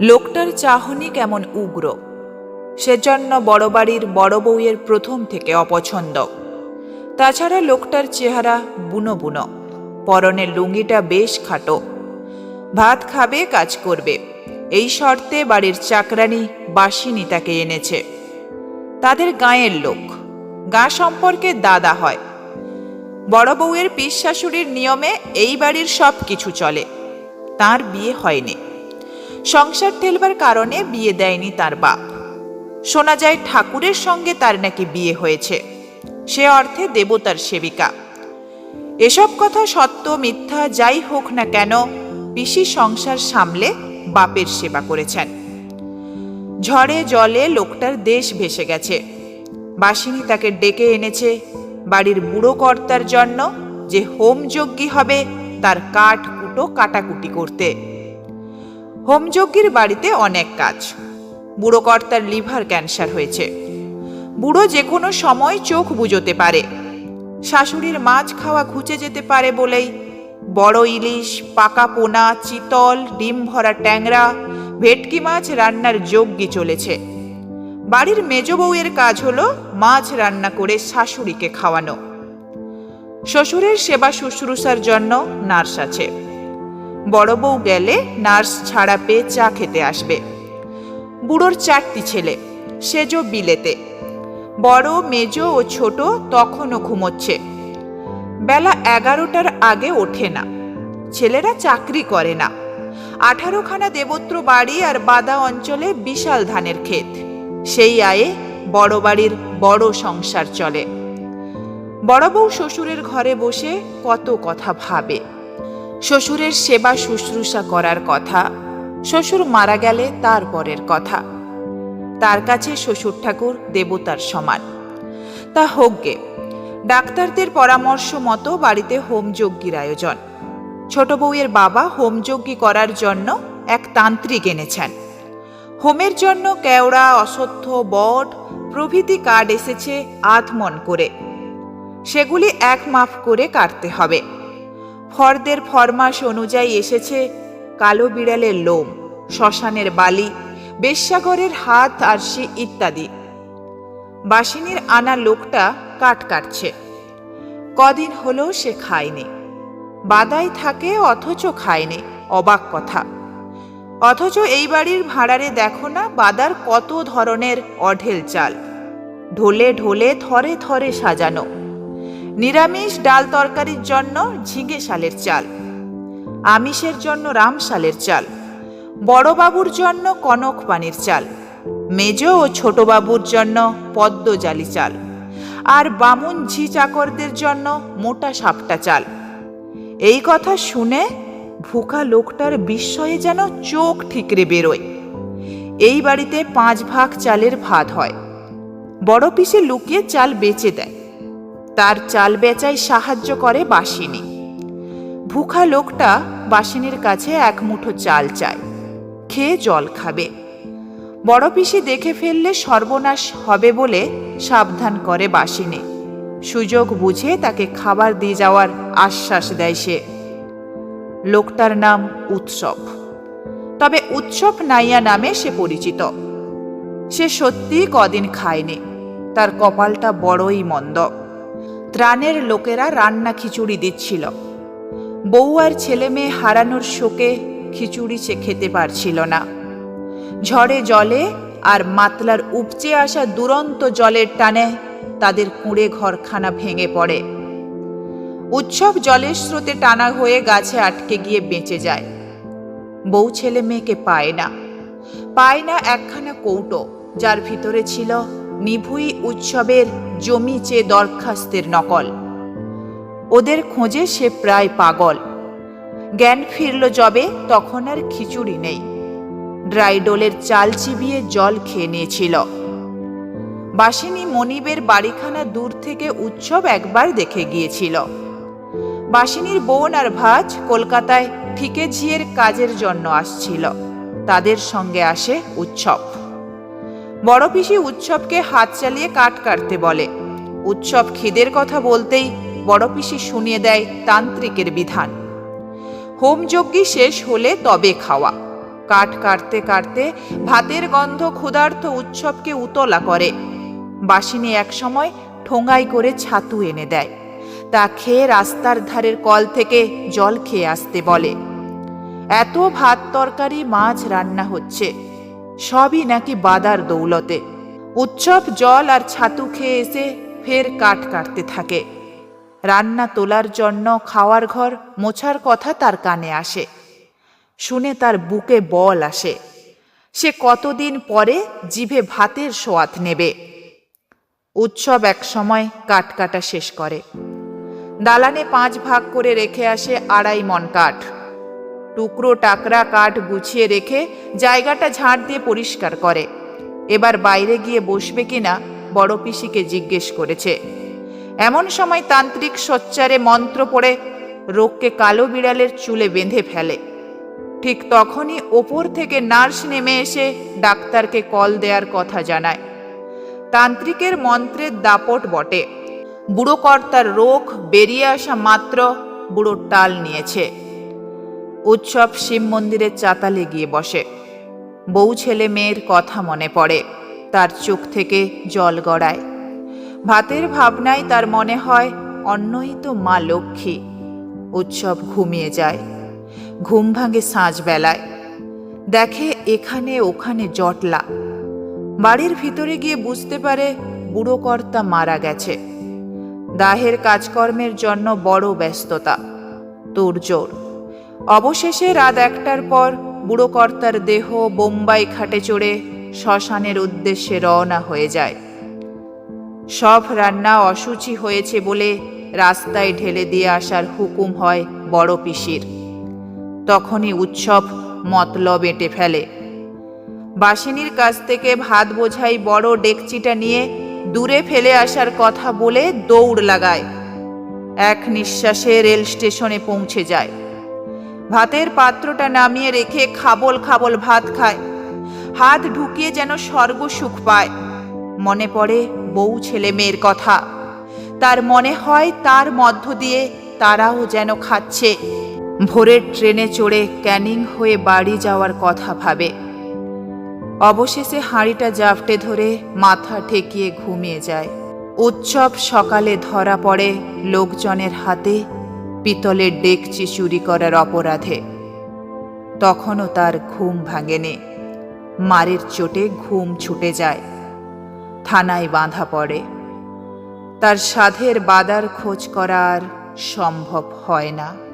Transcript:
লোকটার চাহনি কেমন উগ্র। সেজন্য বড় বাড়ির বড় বউয়ের প্রথম থেকে অপছন্দ। তাছাড়া লোকটার চেহারা বুনো বুনো পরনে লুঙ্গিটা বেশ খাটো। ভাত খাবে, কাজ করবে। এই শর্তে বাড়ির চাকরানি বাসিনী তাকে এনেছে। তাদের গাঁয়ের লোক। গা সম্পর্কে দাদা হয়। বড় বউয়ের পিস শাশুড়ির নিয়মে এই বাড়ির সব কিছু চলে। তার বিয়ে হয়নি। সংসার ঠেলবার কারণে বিয়ে দেয়নি তার বাপ। শোনা যায় ঠাকুরের সঙ্গে তার নাকি বিয়ে হয়েছে। সে অর্থে দেবতার সেবিকা। এসব কথা সত্য, মিথ্যা, যাই হোক না কেন, পিসি সংসার সামলে বাপের সেবা করেছেন। ঝড়ে জলে লোকটার দেশ ভেসে গেছে। বাসিনী তাকে ডেকে এনেছে বাড়ির বুড়ো কর্তার জন্য যে হোমযজ্ঞী হবে তার কাঠ কুটো কাটাকুটি করতে। হোমযজ্ঞীর বাড়িতে অনেক কাজ। বুড়ো কর্তার লিভার ক্যান্সার হয়েছে। বুড়ো যে কোনো সময় চোখ বুজোতে পারে। শাশুড়ির মাছ খাওয়া ঘুচে যেতে পারে বলেই বড় ইলিশ, পাকা পোনা, চিতল, ডিম ভরা ট্যাংরা, ভেটকি মাছ রান্নার যজ্ঞি চলেছে। বাড়ির মেজ বউয়ের কাজ হলো মাছ রান্না করে শাশুড়িকে খাওয়ানো। শ্বশুরের সেবা শুশ্রূষার জন্য নার্স আছে। বড় বউ গেলে নার্স ছাড়া পেয়ে চা খেতে আসবে। বুড়োর চারটি ছেলে, সেজ বিলেতে। বড়, মেজ ও ছোট তখনও ঘুমোচ্ছে। বেলা এগারোটার আগে ওঠে না। ছেলেরা চাকরি করে না। আঠারোখানা দেবত্র বাড়ি আর বাদা অঞ্চলে বিশাল ধানের ক্ষেত। সেই আয়ে বড় বাড়ির বড় সংসার চলে। বড় বউ শ্বশুরের ঘরে বসে কত কথা ভাবে। শ্বশুরের সেবা শুশ্রূষা করার কথা, শ্বশুর মারা গেলে তার পরের কথা। তার কাছে শ্বশুর ঠাকুর দেবতার সমান। তা হোক গে, ডাক্তারদের পরামর্শ মতো বাড়িতে হোমযজ্ঞীর আয়োজন। ছোট বউয়ের বাবা হোমযজ্ঞী করার জন্য এক তান্ত্রিক এনেছেন। হোমের জন্য কেওড়া অসত্য বট, প্রভৃতি কার্ড এসেছে আধমন করে। সেগুলি এক মাফ করে কাটতে হবে। ফর্দের ফরমাস অনুযায়ী এসেছে কালো বিড়ালের লোম, শ্মশানের বালি বেশ্যাগরের হাত আর সে ইত্যাদি। বাসিনীর আনা লোকটা কাট কাটছে। কদিন হলো সে খায়নি। বাদাই থাকে অথচ খায়নি, অবাক কথা। অথচ এই বাড়ির ভাড়ারে দেখো না বাদার কত ধরনের অঢেল চাল। ঢোলে ঢোলে থরে থরে সাজানো। নিরামিষ ডাল তরকারির জন্য ঝিঙে শালের চাল, আমিষের জন্য রাম শালের চাল, বড়বাবুর জন্য কনক পানির চাল, মেজ ও ছোটবাবুর জন্য পদ্ম জালি চাল, আর বামুন ঝি চাকরদের জন্য মোটা সাপটা চাল। এই কথা শুনে ভুকা লোকটার বিস্ময়ে যেন চোখ ঠিকরে বেরোয়। এই বাড়িতে পাঁচ ভাগ চালের ভাত হয়। বড় পিসে লুকিয়ে চাল বেচে দেয়। তার চাল বেচায় সাহায্য করে বাসিনী। ভুখা লোকটা বাসিনীর কাছে এক মুঠো চাল চায়, খেয়ে জল খাবে। বড় পিসি দেখে ফেললে সর্বনাশ হবে বলে সাবধান করে বাসিনী। সুযোগ বুঝে তাকে খাবার দিয়ে যাওয়ার আশ্বাস দেয় সে। লোকটার নাম উৎসব। তবে উৎসব নাইয়া নামে সে পরিচিত। সে সত্যিই কদিন খায়নি। তার কপালটা বড়ই মন্দ। ত্রাণের লোকেরা রান্না খিচুড়ি দিচ্ছিল। বউ আর ছেলে মেয়ে হারানোর শোকে খিচুড়ি সে খেতে পারছিল না। ঝড়ে জলে আর মাতলার উপচে আসা দুরন্ত জলের টানে তাদের কুঁড়ে ঘরখানা ভেঙে পড়ে। উৎসব জলের স্রোতে টানা হয়ে গাছে আটকে গিয়ে বেঁচে যায়। বউ ছেলে মেয়েকে পায় না। পায় না একখানা কৌটো, যার ভিতরে ছিল নিভুই উৎসবের জমি চেয়ে দরখাস্তের নকল। ওদের খোঁজে সে প্রায় পাগল। জ্ঞান ফিরল যবে, তখন আর খিচুড়ি নেই। ড্রাইডোলের চাল চিবিয়ে জল খেয়ে নিয়েছিল। বাসিনী মনিবের বাড়িখানা দূর থেকে উৎসব একবার দেখে গিয়েছিল। বাসিনীর বোন আর ভাজ কলকাতায় ঠিকে ঝিয়ের কাজের জন্য আসছিল। তাদের সঙ্গে আসে উৎসব। বড় পিসি উৎসবকে হাত চালিয়ে কাট কাটতে বলে। উৎসব খিদের কথা বলতেই বড় পিসি শুনিয়ে দেয় তান্ত্রিকের বিধান। হোমযজ্ঞী শেষ হলে তবে খাওয়া। কাঠ কাটতে কাটতে ভাতের গন্ধ ক্ষুধার্ত উৎসবকে উতলা করে। বাসিনী একসময় ঠোঙাই করে ছাতু এনে দেয়। তা খেয়ে রাস্তার ধারের কল থেকে জল খেয়ে আসতে বলে। এত ভাত তরকারি মাছ রান্না হচ্ছে। সবই নাকি বাদার দৌলতে। উৎসব জল আর ছাতু খেয়ে এসে ফের কাঠ কাটতে থাকে। রান্না তোলার জন্য খাওয়ার ঘর মোছার কথা তার কানে আসে। শুনে তার বুকে বল আসে। সে কতদিন পরে জিভে ভাতের সোয়াত নেবে। উৎসব এক সময় কাঠ কাটা শেষ করে। দালানে পাঁচ ভাগ করে রেখে আসে আড়াই মন কাঠ। টুকরো টাকরা কাঠ গুছিয়ে রেখে জায়গাটা ঝাড় দিয়ে পরিষ্কার করে। এবার বাইরে গিয়ে বসবে কিনা বড় পিসিকে জিজ্ঞেস করেছে। এমন সময় তান্ত্রিক সোচ্চারে মন্ত্র পড়ে রোগকে কালো বিড়ালের চুলে বেঁধে ফেলে। ঠিক তখনই ওপর থেকে নার্স নেমে এসে ডাক্তারকে কল দেওয়ার কথা জানায়। তান্ত্রিকের মন্ত্রের দাপট বটে। বুড়ো কর্তার রোগ বেরিয়ে আসা মাত্র বুড়ো টাল নিয়েছে। উৎসব শিব মন্দিরের চাতালে গিয়ে বসে। বউ ছেলে মেয়ের কথা মনে পড়ে, তার চোখ থেকে জল গড়ায়। ভাতের ভাবনায় তার মনে হয়, অন্যই তো মা লক্ষ্মী। উৎসব ঘুমিয়ে যায়, ঘুম ভাঙে সাঁঝ বেলায় দেখে এখানে ওখানে জটলা। বাড়ির ভিতরে গিয়ে বুঝতে পারে, বুড়ো কর্তা মারা গেছে। দাহের কাজকর্মের জন্য বড় ব্যস্ততা, তোড়জোড়। অবশেষে রাত একটার পর বুড়ো কর্তার দেহ বোম্বাই খাটে চড়ে শ্মশানের উদ্দেশ্যে রওনা হয়ে যায়। সব রান্না অসুচি হয়েছে বলে রাস্তায় ঢেলে দিয়ে আসার হুকুম হয় বড় পিসির। তখনই উৎসব মতলব এঁটে ফেলে। বাসিনীর কাছ থেকে ভাত বোঝাই বড় ডেকচিটা নিয়ে দূরে ফেলে আসার কথা বলে দৌড় লাগায়। এক নিঃশ্বাসে রেল স্টেশনে পৌঁছে যায়। ভাতের পাত্রটা নামিয়ে রেখে খাবল খাবল ভাত খায়। হাত ঢুকিয়ে যেন স্বর্গ সুখ পায়। মনে পড়ে বউ ছেলে মেয়ের কথা। তার মনে হয় তার মধ্য দিয়ে তারাও যেন খাচ্ছে। ভোরের ট্রেনে চড়ে ক্যানিং হয়ে বাড়ি যাওয়ার কথা ভাবে। অবশেষে হাঁড়িটা জাফটে ধরে মাথা ঠেকিয়ে ঘুমিয়ে যায়। উৎসব সকালে ধরা পড়ে লোকজনের হাতে পিতলের ডেকচি চুরি করার অপরাধে। তখনও তার ঘুম ভাঙেনি। মারের চোটে ঘুম ছুটে যায়। থানায় বাঁধা পড়ে। তার সাধের বাদার খোঁজ করার সম্ভব হয় না।